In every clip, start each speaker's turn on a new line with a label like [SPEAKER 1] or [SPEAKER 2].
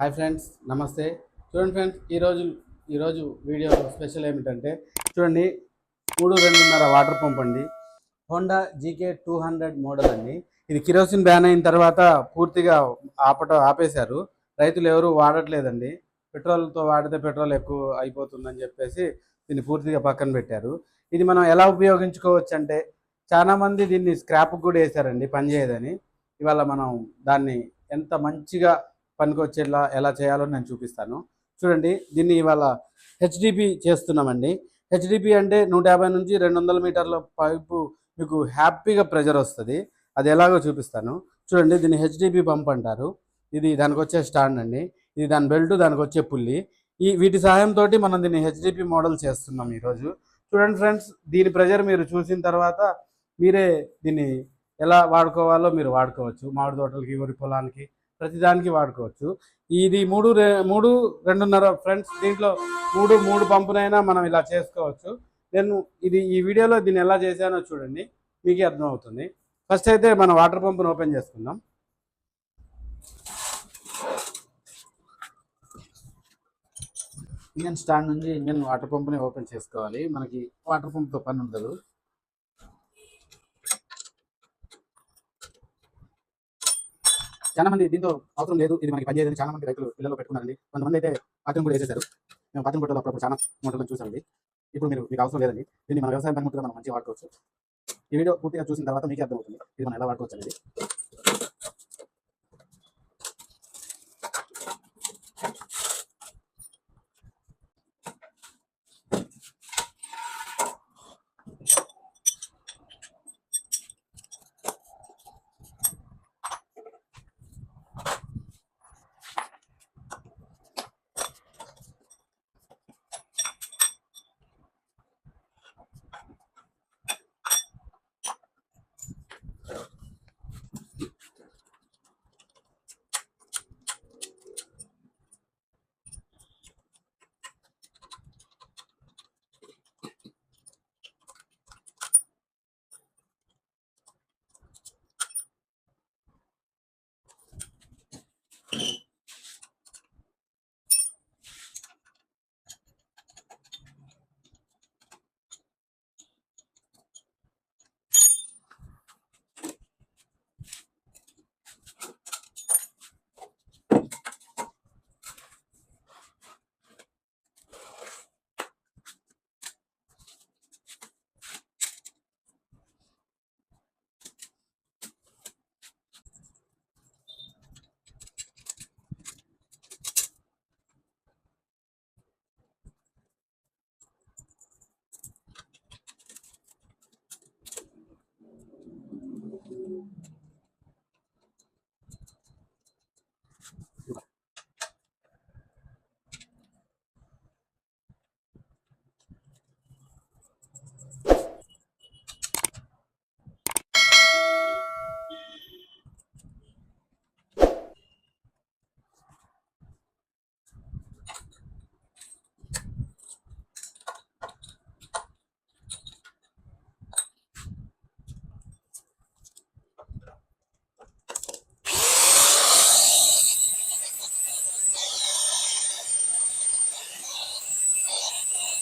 [SPEAKER 1] Hi friends నమస్తే. చూడండి friends ఈరోజు ఈరోజు వీడియో స్పెషల్ ఏమిటంటే చూడండి మూడు రెండున్నర వాటర్ పంప్ అండి. Honda GK two hundred model అండి. ఇది కిరోసిన్ బ్యాన్ అయిన తర్వాత పూర్తిగా ఆపట ఆపేశారు. రైతులు ఎవరు వాడట్లేదండి. పెట్రోల్తో వాడితే పెట్రోల్ ఎక్కువ అయిపోతుందని చెప్పేసి దీన్ని పూర్తిగా పక్కన పెట్టారు. ఇది మనం ఎలా ఉపయోగించుకోవచ్చు అంటే చాలామంది దీన్ని స్క్రాప్ కూడా వేశారండి పనిచేయదని. ఇవాళ మనం దాన్ని ఎంత మంచిగా పనికొచ్చేలా ఎలా చేయాలో నేను చూపిస్తాను. చూడండి దీన్ని ఇవాళ హెచ్డిపి చేస్తున్నామండి. హెచ్డిపి అంటే నూట యాభై నుంచి రెండు వందల మీటర్ల పైపు మీకు హ్యాపీగా ప్రెజర్ వస్తుంది. అది ఎలాగో చూపిస్తాను. చూడండి దీన్ని హెచ్డిపి పంప్ అంటారు. ఇది దానికి వచ్చే స్టాండ్ అండి. ఇది దాని బెల్ట్ దానికి వచ్చే పుల్లి. ఈ వీటి సహాయంతో మనం దీన్ని హెచ్డిపి మోడల్ చేస్తున్నాం ఈరోజు. చూడండి ఫ్రెండ్స్ దీని ప్రెజర్ మీరు చూసిన తర్వాత మీరే దీన్ని ఎలా వాడుకోవాలో మీరు వాడుకోవచ్చు. మామిడి తోటలకి వరి పొలానికి ప్రతిదానికి వాడుకోవచ్చు. ఇది మూడు రె- మూడు రెండున్నర ఫ్రెండ్స్ దీంట్లో మూడు మూడు పంపునైనా మనం ఇలా చేసుకోవచ్చు. నేను ఇది ఈ వీడియోలో దీన్ని ఎలా చేశానో చూడండి. మీకే అర్థమవుతుంది. ఫస్ట్ అయితే మనం వాటర్ పంపును ఓపెన్ చేసుకుందాం. ఇంజన్ స్టాండ్ నుంచి ఇంజన్ వాటర్ పంప్ని ఓపెన్ చేసుకోవాలి. మనకి వాటర్ పంప్తో పని ఉండదు. చాలా మంది దీంతో అవసరం లేదు. ఇది మనకి పనిచేయదని చాలా మంది రైతులు పిల్లలు పెట్టుకున్నారండి. కొంతమంది అయితే పాత్రం కూడా వేసేసారు మేము పాత్రం కొట్టలో అప్పుడు చాలా మోటార్లు చూసామండి ఇప్పుడు మీరు మీకు అవసరం లేదండి. దీన్ని మన వ్యవసాయం పనిముట్టుగా మనం మంచిగా వాడుకోవచ్చు. ఈ వీడియో పూర్తిగా చూసిన తర్వాత మీకే అర్థమవుతుంది. ఇది మనం ఎలా వాడుకోవచ్చు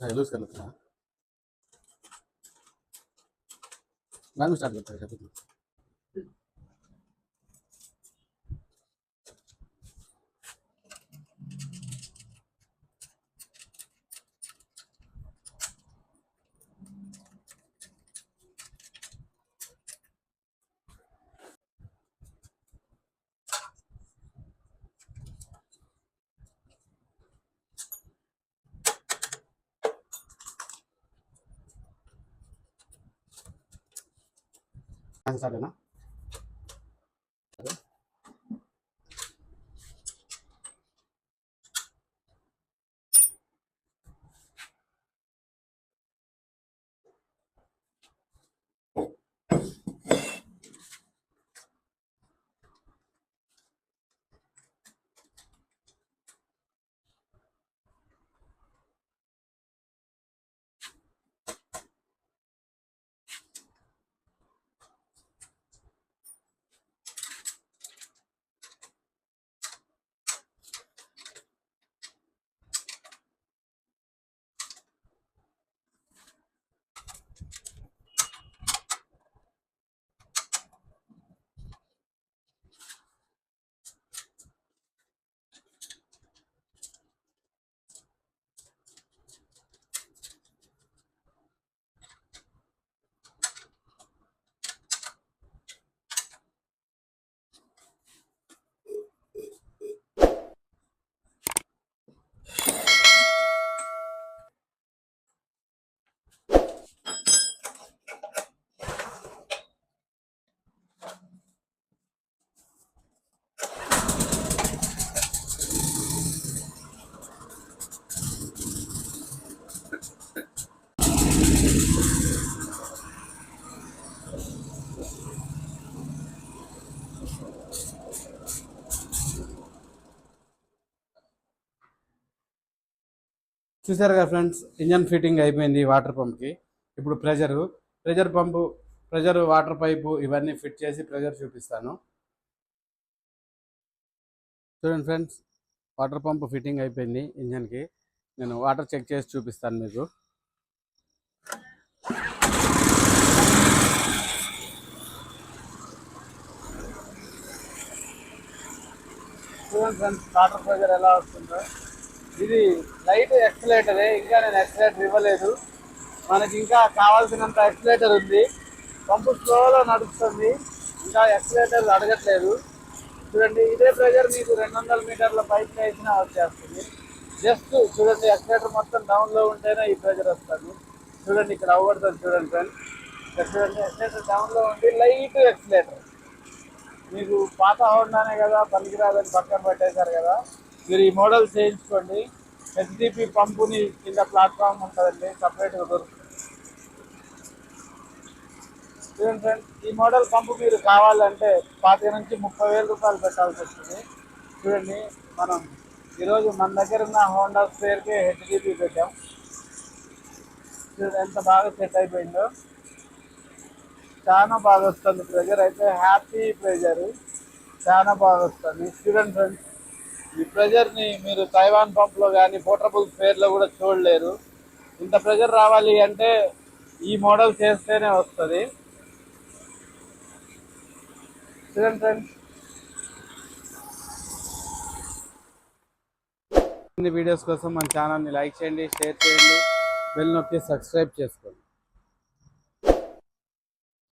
[SPEAKER 1] लूज कर लेते हैं बाद में स्टार्ट करते हैं స్టార్ట్ అయినా చూసారు కదా ఫ్రెండ్స్ ఇంజన్ ఫిట్టింగ్ అయిపోయింది వాటర్ పంప్కి. ఇప్పుడు pressure pressure pump pressure water pipe ఇవన్నీ ఫిట్ చేసి ప్రెజర్ చూపిస్తాను. చూడండి ఫ్రెండ్స్ వాటర్ పంప్ ఫిట్టింగ్ అయిపోయింది ఇంజన్కి. నేను వాటర్ చెక్ చేసి చూపిస్తాను మీకు. చూడండి ఫ్రెండ్స్ వాటర్ ప్రెజర్ ఎలా వస్తుందో. ఇది లైట్ ఎక్సలేటరే ఇంకా నేను ఎక్సలేటర్ ఇవ్వలేదు. మనకి ఇంకా కావాల్సినంత ఎక్సలేటర్ ఉంది. పంపు స్లోలో నడుస్తుంది. ఇంకా ఎక్సలేటర్ అడగట్లేదు. చూడండి ఇదే ప్రెజర్ మీకు రెండు వందల మీటర్ల పైప్ వేసినా వచ్చేస్తుంది. జస్ట్ చూడండి ఎక్సలేటర్ మొత్తం డౌన్లో ఉంటేనే ఈ ప్రెజర్ వస్తుంది. చూడండి ఇక్కడ అవ్వడుతుంది చూడండి ఫ్రెండ్స్ ఇక్కడ చూడండి ఎక్సలేటర్ డౌన్లో ఉండి లైట్ ఎక్సలేటర్ మీకు పాత హోండానే కదా పనికిరాదని పక్కన పెట్టేశారు కదా. మీరు ఈ మోడల్ చేయించుకోండి. హెచ్డిపి పంపుని కింద ప్లాట్ఫామ్ ఉంటుందండి సపరేట్గా దొరుకుతుంది చూడండి ఫ్రెండ్స్ ఈ మోడల్ పంపు మీరు కావాలంటే పాతిక నుంచి ముప్పై వేల రూపాయలు పెట్టాల్సి వస్తుంది. చూడండి మనం ఈరోజు మన దగ్గర ఉన్న హోండా స్పేర్కి హెచ్డిపి పెట్టాం. చూడండి ఎంత బాగా సెట్ అయిపోయిందో. చాలా బాగా వస్తుంది ప్రెజర్ అయితే హ్యాపీ ప్రెజర్ చాలా బాగా వస్తుంది. స్టూడెంట్ ఫ్రెండ్స్ ఈ ప్రెజర్ని మీరు తైవాన్ పంప్లో కానీ పోర్టబుల్ ఫేర్లో కూడా చూడలేరు. ఇంత ప్రెజర్ రావాలి అంటే ఈ మోడల్ చేస్తేనే వస్తుంది. స్టూడెంట్ ఫ్రెండ్స్ వీడియోస్ కోసం మన ఛానల్ని లైక్ చేయండి షేర్ చేయండి. బెల్ నొక్కి సబ్స్క్రైబ్ చేసుకోండి.